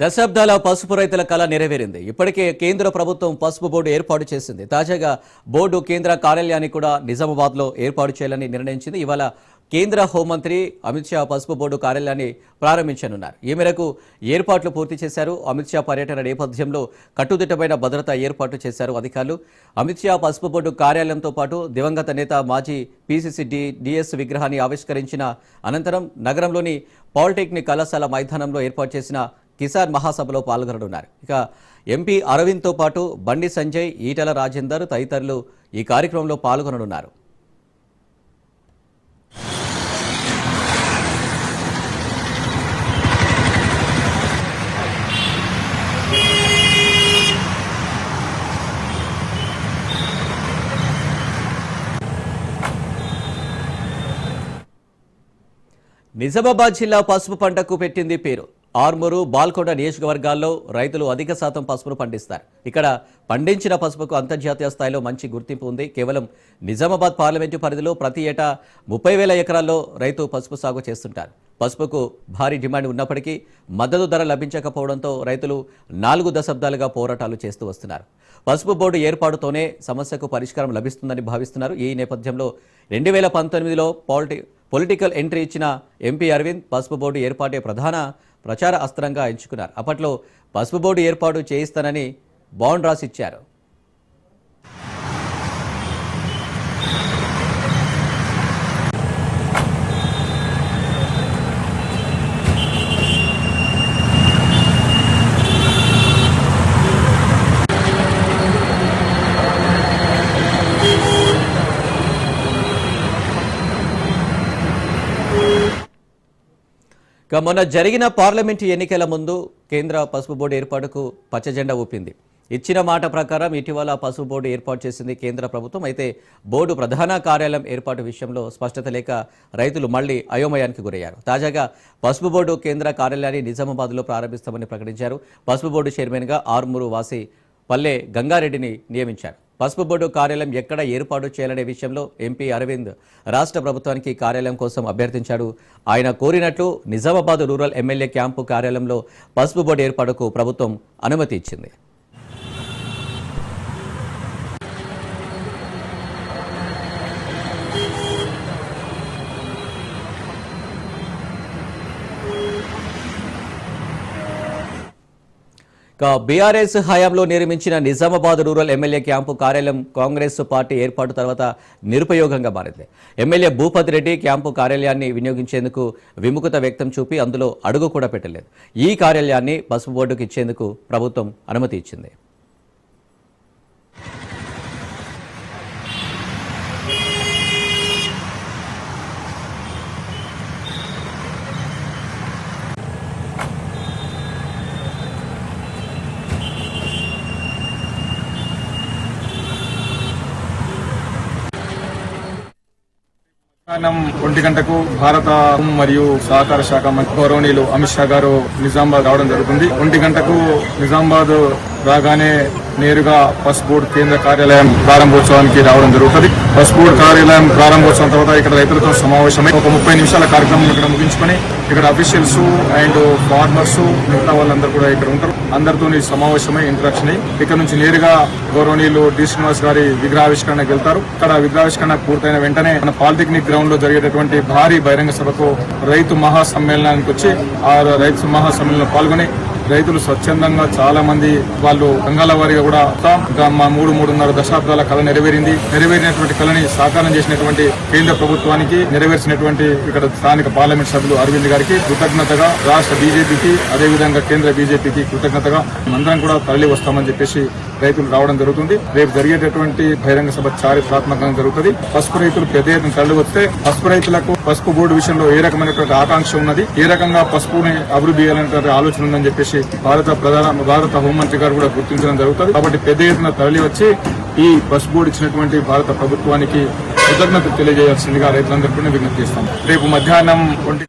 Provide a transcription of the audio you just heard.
దశాబ్దాల పసుపు రైతుల కళ నెరవేరింది. ఇప్పటికే కేంద్ర ప్రభుత్వం పసుపు బోర్డు ఏర్పాటు చేసింది. తాజాగా బోర్డు కేంద్ర కార్యాలయాన్ని కూడా నిజామాబాద్లో ఏర్పాటు చేయాలని నిర్ణయించింది. ఇవాళ కేంద్ర హోంమంత్రి అమిత్ షా పసుపు బోర్డు కార్యాలయాన్ని ప్రారంభించనున్నారు. ఈ మేరకు ఏర్పాట్లు పూర్తి చేశారు. అమిత్ షా పర్యటన నేపథ్యంలో కట్టుదిట్టమైన భద్రత ఏర్పాటు చేశారు అధికారులు. అమిత్ షా పసుపు బోర్డు కార్యాలయంతో పాటు దివంగత నేత మాజీ పీసీసీ డి డిఎస్ విగ్రహాన్ని ఆవిష్కరించిన అనంతరం నగరంలోని పాలిటెక్నిక్ కళాశాల మైదానంలో ఏర్పాటు చేసిన కిసాన్ మహాసభలో పాల్గొననున్నారు. ఇక ఎంపీ అరవింద్తో పాటు బండి సంజయ్ ఈటల రాజేందర్ తదితరులు ఈ కార్యక్రమంలో పాల్గొననున్నారు. నిజామాబాద్ జిల్లా పసుపు పంటకు పెట్టింది పేరు. ఆర్మూరు బాల్కొండ నియోజకవర్గాల్లో రైతులు అధిక శాతం పసుపును పండిస్తారు. ఇక్కడ పండించిన పసుపుకు అంతర్జాతీయ స్థాయిలో మంచి గుర్తింపు ఉంది. కేవలం నిజామాబాద్ పార్లమెంటు పరిధిలో ప్రతి ఏటా ముప్పై వేల ఎకరాల్లో రైతు పసుపు సాగు చేస్తుంటారు. పసుపుకు భారీ డిమాండ్ ఉన్నప్పటికీ మద్దతు ధర లభించకపోవడంతో రైతులు నాలుగు దశాబ్దాలుగా పోరాటాలు చేస్తూ వస్తున్నారు. పసుపు బోర్డు ఏర్పాటుతోనే సమస్యకు పరిష్కారం లభిస్తుందని భావిస్తున్నారు. ఈ నేపథ్యంలో రెండు వేల పంతొమ్మిదిలో పాలిటి పొలిటికల్ ఎంట్రీ ఇచ్చిన ఎంపీ అరవింద్ పసుపు బోర్డు ఏర్పాటే ప్రధాన ప్రచార అస్త్రంగా ఎంచుకున్నారు. అప్పట్లో పసుపు బోర్డు ఏర్పాటు చేయిస్తానని బాండ్ రాసిచ్చారు. ఇక మొన్న జరిగిన పార్లమెంటు ఎన్నికల ముందు కేంద్ర పసుపు బోర్డు ఏర్పాటుకు పచ్చజెండా ఊపింది. ఇచ్చిన మాట ప్రకారం ఇటీవల పసుపు బోర్డు ఏర్పాటు చేసింది కేంద్ర ప్రభుత్వం. అయితే బోర్డు ప్రధాన కార్యాలయం ఏర్పాటు విషయంలో స్పష్టత లేక రైతులు మళ్ళీ అయోమయానికి గురయ్యారు. తాజాగా పసుపు బోర్డు కేంద్ర కార్యాలయాన్ని నిజామాబాద్లో ప్రారంభిస్తామని ప్రకటించారు. పసుపు బోర్డు చైర్మన్గా ఆర్మూరు వాసి పల్లె గంగారెడ్డిని నియమించారు. పసుపు బోర్డు కార్యాలయం ఎక్కడ ఏర్పాటు చేయాలనే విషయంలో ఎంపీ అరవింద్ రాష్ట్ర ప్రభుత్వానికి కార్యాలయం కోసం అభ్యర్థించాడు. ఆయన కోరినట్లు నిజామాబాద్ రూరల్ ఎమ్మెల్యే క్యాంపు కార్యాలయంలో పసుపు బోర్డు ఏర్పాటుకు ప్రభుత్వం అనుమతి ఇచ్చింది. బీఆర్ఎస్ హయాంలో నిర్మించిన నిజామాబాద్ రూరల్ ఎమ్మెల్యే క్యాంపు కార్యాలయం కాంగ్రెస్ పార్టీ ఏర్పాటు తర్వాత నిరుపయోగంగా మారింది. ఎమ్మెల్యే భూపతి రెడ్డి క్యాంపు కార్యాలయాన్ని వినియోగించేందుకు విముఖత వ్యక్తం చూపి అందులో అడుగు కూడా పెట్టలేదు. ఈ కార్యాలయాన్ని పసుపు బోర్డుకు ఇచ్చేందుకు ప్రభుత్వం అనుమతి ఇచ్చింది. మధ్యాహ్నం ఒంటి గంటకు భారత మరియు సహకార శాఖ మంత్రి గౌరవనీయులు అమిత్ షా గారు నిజామాబాద్ రావడం జరుగుతుంది. ఒంటి గంటకు నిజామాబాద్ రాగానే నేరుగా పస్ బోర్డు కేంద్ర కార్యాలయం ప్రారంభోత్సవానికి రావడం జరుగుతుంది. పస్ బోర్డు కార్యాలయం ప్రారంభోత్సవం తర్వాత ఇక్కడ రైతులతో సమావేశమై ఒక ముప్పై నిమిషాల కార్యక్రమం ఇక్కడ ముగించుకొని ఇక్కడ అఫీషియల్స్ అండ్ ఫార్మర్స్ మిగతా వాళ్ళందరూ కూడా ఇక్కడ ఉంటారు. అందరితో సమావేశమై ఇంటరాక్షన్ అయ్యి ఇక్కడ నుంచి నేరుగా గౌరవనీయులు డి శ్రీనివాస్ గారి విగ్రహావిష్కరణకు వెళ్తారు. ఇక్కడ విగ్రహావిష్కరణ పూర్తయిన వెంటనే మన పాలిటెక్నిక్ గ్రౌండ్లో జరిగేటటువంటి భారీ బహిరంగ సభకు రైతు మహాసమ్మేళనానికి వచ్చి ఆ రైతు మహాసమ్మేళనంలో పాల్గొని రైతులు స్వచ్ఛందంగా చాలా మంది వాళ్ళు రంగాల వారిగా కూడా ఇంకా మా మూడు మూడున్నర దశాబ్దాల కళ నెరవేరింది. నెరవేరినటువంటి కళని సాకారం చేసినటువంటి కేంద్ర ప్రభుత్వానికి నెరవేర్చినటువంటి ఇక్కడ స్థానిక పార్లమెంట్ సభ్యులు అరవింద్ గారికి కృతజ్ఞతగా రాష్ట్ర బీజేపీకి అదేవిధంగా కేంద్ర బీజేపీకి కృతజ్ఞతగా అందరం కూడా తరలి వస్తామని చెప్పేసి రైతులు రావడం జరుగుతుంది. రేపు జరిగేటటువంటి బహిరంగ సభ చారిత్రాత్మకంగా జరుగుతుంది. పసుపు రైతులు పెద్ద ఎత్తున తరలి వస్తే పసుపు రైతులకు పసుపు బోర్డు విషయంలో ఏ రకమైనటువంటి ఆకాంక్ష ఉన్నది? ఏ రకంగా పసుపుని అభివృద్ధి చేయాలనేటువంటి ఆలోచన ఉందని చెప్పేసి భారత ప్రధాన భారత హోంమంత్రి గారు కూడా గుర్తించడం జరుగుతుంది. కాబట్టి పెద్ద ఎత్తున తరలి వచ్చి ఈ పసుపు బోర్డు ఇచ్చినటువంటి భారత ప్రభుత్వానికి కృతజ్ఞత తెలియజేయాల్సిందిగా రైతులందరికీ విజ్ఞప్తి చేస్తాం. రేపు మధ్యాహ్నం వంటి